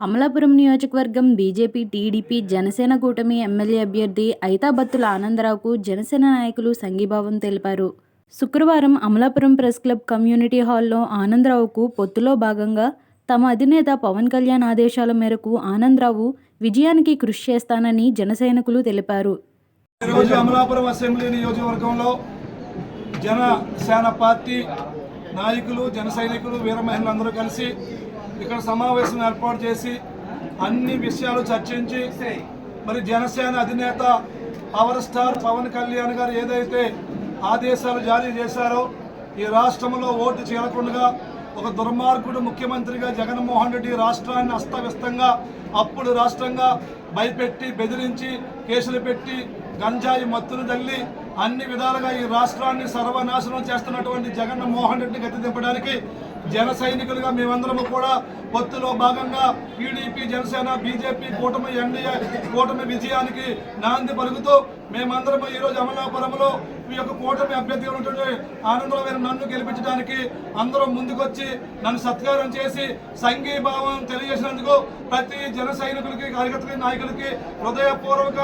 అమలాపురం నియోజకవర్గం BJP TDP Janasena కూటమి MLA అభ్యర్థి ఐతాబత్తుల ఆనందరావుకు జనసేన నాయకులు సంఘీభావం తెలిపారు. శుక్రవారం అమలాపురం ప్రెస్ క్లబ్ కమ్యూనిటీ హాల్లో ఆనందరావుకు పొత్తులో భాగంగా తమ అధినేత పవన్ కళ్యాణ్ ఆదేశాల మేరకు ఆనందరావు విజయానికి కృషి చేస్తానని జనసైనికులు తెలిపారు. ఈరోజు అమలాపురం అసెంబ్లీ నియోజకవర్గంలో జనసేన పార్టీ నాయకులు జన సైనికులు వీర అందరూ కలిసి ఇక్కడ సమావేశం ఏర్పాటు చేసి అన్ని విషయాలు చర్చించి మరి జనసేన అధినేత పవర్ స్టార్ పవన్ కళ్యాణ్ గారు ఏదైతే ఆదేశాలు జారీ చేశారో ఈ రాష్ట్రంలో ఓటు చేరకుండా ఒక దుర్మార్గుడు ముఖ్యమంత్రిగా జగన్మోహన్ రెడ్డి రాష్ట్రాన్ని అస్తవ్యస్తంగా అప్పుడు రాష్ట్రంగా భయపెట్టి బెదిరించి కేసులు పెట్టి గంజాయి మత్తును తల్లి అన్ని విధాలుగా ఈ రాష్ట్రాన్ని సర్వనాశనం చేస్తున్నటువంటి జగన్మోహన్ రెడ్డిని గతి దింపడానికి జన సైనికులుగా మేమందరము కూడా పొత్తులో భాగంగా టీడీపీ జనసేన బీజేపీ కూటమి ఎన్డీఏ కూటమి విజయానికి నాంది పలుకుతూ మేమందరము ఈరోజు అమలాపురంలో ఈ యొక్క కూటమి అభ్యర్థిగా ఉన్నటువంటి ఆనందమైన నన్ను గెలిపించడానికి అందరం ముందుకొచ్చి నన్ను సత్కారం చేసి సంఘీభావం తెలియజేసినందుకు ప్రతి జన సైనికులకి కార్యకర్తలకి నాయకులకి హృదయపూర్వక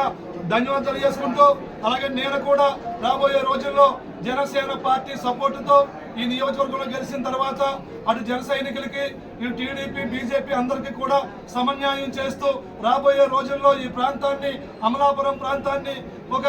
ధన్యవాదాలు తెలియజేసుకుంటూ అలాగే నేను కూడా రాబోయే రోజుల్లో జనసేన పార్టీ సపోర్టుతో ఈ నియోజకవర్గంలో గెలిచిన తర్వాత అటు జన సైనికులకి ఇటు టీడీపీ బీజేపీ అందరికీ కూడా సమన్యాయం చేస్తూ రాబోయే రోజుల్లో ఈ ప్రాంతాన్ని అమలాపురం ప్రాంతాన్ని ఒక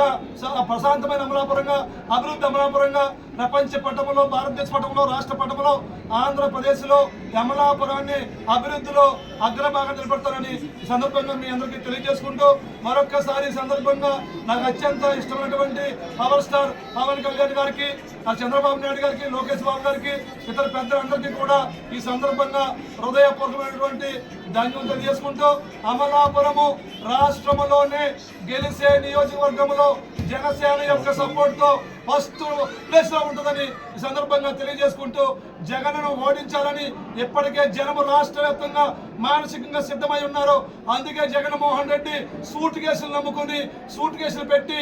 ప్రశాంతమైన అమలాపురంగా అభివృద్ధి అమలాపురంగా ప్రపంచ పటంలో భారతదేశ పటంలో రాష్ట్ర పటంలో ఆంధ్రప్రదేశ్లో అమలాపురాన్ని అభివృద్ధిలో అగ్రభాగం నిలబెడతారని సందర్భంగా మీ అందరికీ తెలియజేసుకుంటూ మరొక్కసారి సందర్భంగా నాకు అత్యంత ఇష్టమైనటువంటి పవర్ స్టార్ పవన్ కళ్యాణ్ గారికి ఆ చంద్రబాబు నాయుడు గారికి లోకేష్ బాబు గారికి ఇతర పెద్దలందరికీ కూడా ఈ సందర్భంగా హృదయపూర్వకమైనటువంటి ధన్యం తెలియజేసుకుంటూ అమలాపురము రాష్ట్రములోనే గెలిచే నియోజకవర్గంలో జనసేన యొక్క సపోర్ట్తో ఫస్ట్ ప్లేస్లో ఉంటుందని ఈ సందర్భంగా తెలియజేసుకుంటూ జగన్ను ఓడించాలని ఇప్పటికే జనము రాష్ట్ర వ్యాప్తంగా మానసికంగా సిద్ధమై ఉన్నారు అందుకే జగన్మోహన్ రెడ్డి సూట్ కేసులు నమ్ముకుని సూట్ కేసులు పెట్టి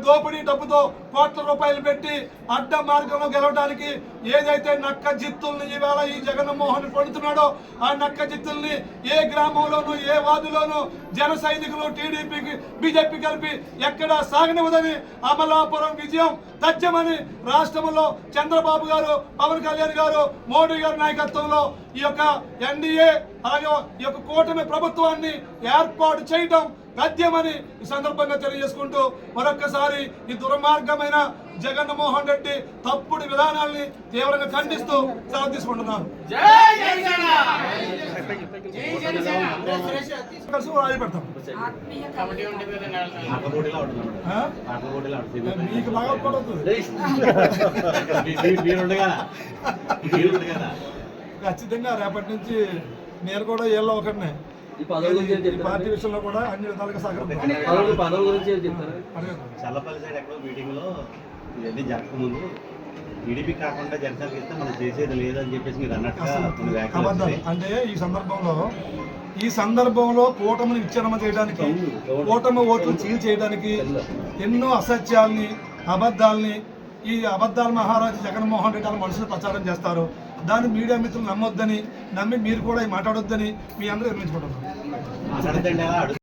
దోపిడీ డబ్బుతో కోట్ల రూపాయలు పెట్టి అడ్డ మార్గంలో గెలవడానికి ఏదైతే నక్క జిత్తుల్ని ఈవేళ ఈ జగన్మోహన్ పడుతున్నాడో ఆ నక్క జిత్తుల్ని ఏ గ్రామంలోనూ ఏ వార్డులోనూ జన సైనికులు టీడీపీకి బీజేపీ కలిపి ఎక్కడ సాగనివ్వదని అమలాపురం విజయం తథ్యమని రాష్ట్రంలో చంద్రబాబు గారు పవన్ కళ్యాణ్ గారు మోడీ గారి నాయకత్వంలో ఈ యొక్క ఎన్డీఏ అలాగే ఈ యొక్క కూటమి ప్రభుత్వాన్ని ఏర్పాటు చేయడం తథ్యమని ఈ సందర్భంగా తెలియజేసుకుంటూ మరొక్కసారి ఈ దుర్మార్గమైన జగన్మోహన్ రెడ్డి తప్పుడు విధానాల్ని తీవ్రంగా ఖండిస్తూ సెలవు తీసుకుంటున్నాను. మీకు బాగా ఖచ్చితంగా రేపటి నుంచి నేను కూడా ఏళ్ళ ఈ గురించి చెప్తారు? పార్టీ విషయంలో కూడా అన్ని విధాలుగా గురించి చెప్తారు అడగండి. చల్లపల్లి సైడ్ ఎక్కడో మీటింగ్లో ఇవన్నీ జరగకముందు టీడీపీ కాకుండా జనసేనకి ఇస్తే మనం చేసేది లేదని చెప్పేసి మీరు అన్నట్టుగా. అంటే ఈ సందర్భంలో ఈ సందర్భంలో కూటమిని విచ్ఛిన్నం చేయడానికి కూటమి ఓట్లు చీల్ చేయడానికి ఎన్నో అసత్యాల్ని అబద్ధాల్ని ఈ అబద్ధాల మహారాజు జగన్మోహన్ రెడ్డి వాళ్ళ మనుషులు ప్రచారం చేస్తారు. దాన్ని మీడియా మిత్రులు నమ్మొద్దని నమ్మి మీరు కూడా మాట్లాడొద్దని మీ అందరూ నిర్మించుకుంటున్నారు